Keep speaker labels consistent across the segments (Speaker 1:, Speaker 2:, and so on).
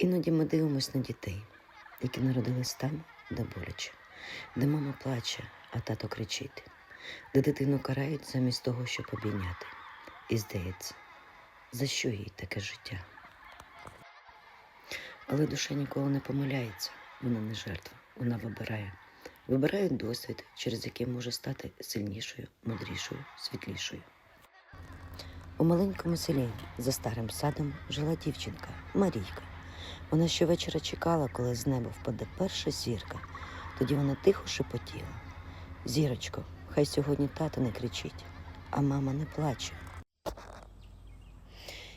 Speaker 1: Іноді ми дивимося на дітей, які народились там, де боляче, де мама плаче, а тато кричить, де дитину карають замість того, щоб обійняти. І здається, за що їй таке життя? Але душа ніколи не помиляється, вона не жертва, вона вибирає. Вибирає досвід, через який може стати сильнішою, мудрішою, світлішою. У маленькому селі за старим садом жила дівчинка Марійка. Вона щовечора чекала, коли з неба впаде перша зірка. Тоді вона тихо шепотіла. Зірочко, хай сьогодні тато не кричить, а мама не плаче.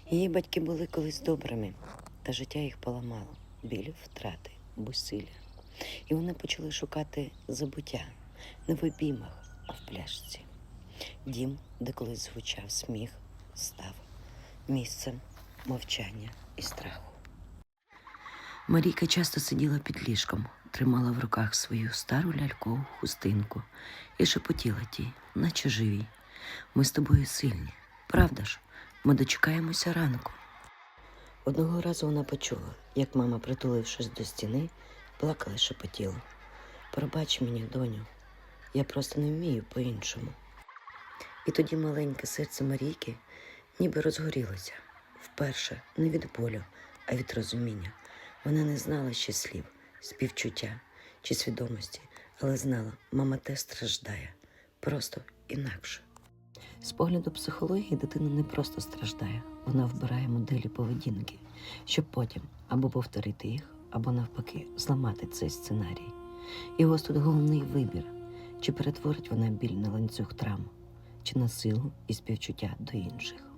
Speaker 1: Її батьки були колись добрими, та життя їх поламало. Біль втрати, безсилля. І вони почали шукати забуття не в обіймах, а в пляшці. Дім, де колись звучав сміх, став місцем мовчання і страху. Марійка часто сиділа під ліжком, тримала в руках свою стару лялькову хустинку і шепотіла тій, наче живі. Ми з тобою сильні, правда ж? Ми дочекаємося ранку. Одного разу вона почула, як мама, притулившись до стіни, плакала і шепотіла. Пробач мені, доню, я просто не вмію по-іншому. І тоді маленьке серце Марійки ніби розгорілося вперше не від болю, а від розуміння. Вона не знала ще слів, співчуття чи свідомості, але знала, мама теж страждає, просто інакше. З погляду психології дитина не просто страждає, вона вбирає моделі поведінки, щоб потім або повторити їх, або навпаки зламати цей сценарій. І ось тут головний вибір: чи перетворить вона біль на ланцюг травм, чи на силу і співчуття до інших.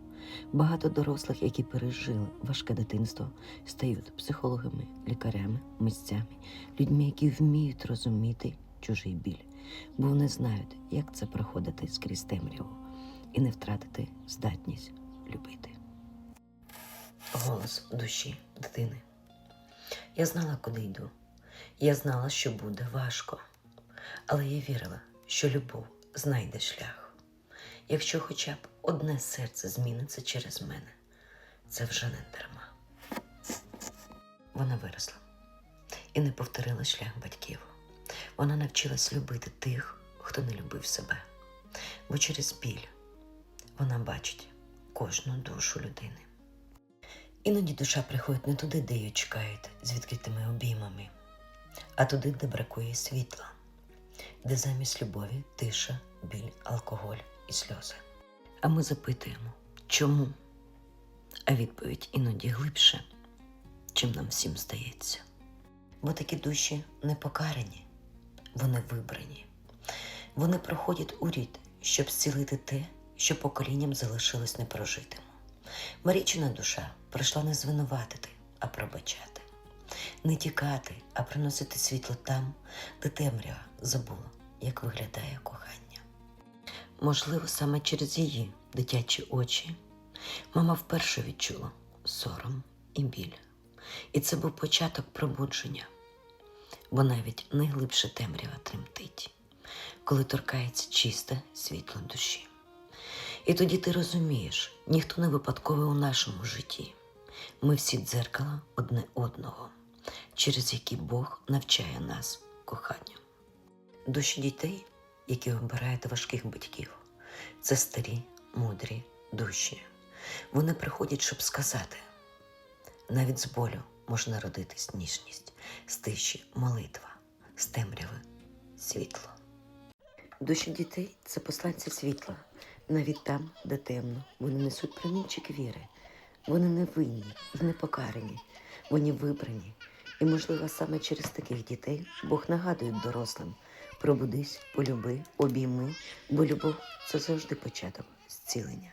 Speaker 1: Багато дорослих, які пережили важке дитинство, стають психологами, лікарями, митцями, людьми, які вміють розуміти чужий біль, бо вони знають, як це проходити скрізь темряву і не втратити здатність любити. Голос душі дитини. Я знала, куди йду. Я знала, що буде важко, але я вірила, що любов знайде шлях. Якщо хоча б одне серце зміниться через мене, це вже не дарма. Вона виросла і не повторила шлях батьків. Вона навчилась любити тих, хто не любив себе. Бо через біль вона бачить кожну душу людини. Іноді душа приходить не туди, де її чекають з відкритими обіймами, а туди, де бракує світла, де замість любові тиша, біль, алкоголь і сльози. А ми запитуємо, чому? А відповідь іноді глибше, чим нам всім здається. Бо такі душі не покарані, вони вибрані. Вони проходять у рід, щоб зцілити те, що поколінням залишилось непрожитим. Марічина душа прийшла не звинуватити, а пробачати, не тікати, а приносити світло там, де темрява забула, як виглядає кохання. Можливо, саме через її дитячі очі мама вперше відчула сором і біль. І це був початок пробудження, бо навіть найглибша темрява тремтить, коли торкається чисте світло душі. І тоді ти розумієш, ніхто не випадковий у нашому житті. Ми всі дзеркала одне одного, через які Бог навчає нас коханню. Душі дітей, які обирають важких батьків, це старі, мудрі душі. Вони приходять, щоб сказати: навіть з болю можна родитись ніжність, з тиші молитва, з темряви світло. Душі дітей це посланці світла, навіть там, де темно, вони несуть промінчик віри. Вони не винні і не покарані, вони вибрані. І, можливо, саме через таких дітей Бог нагадує дорослим: пробудись, полюби, обійми, бо любов це завжди початок зцілення.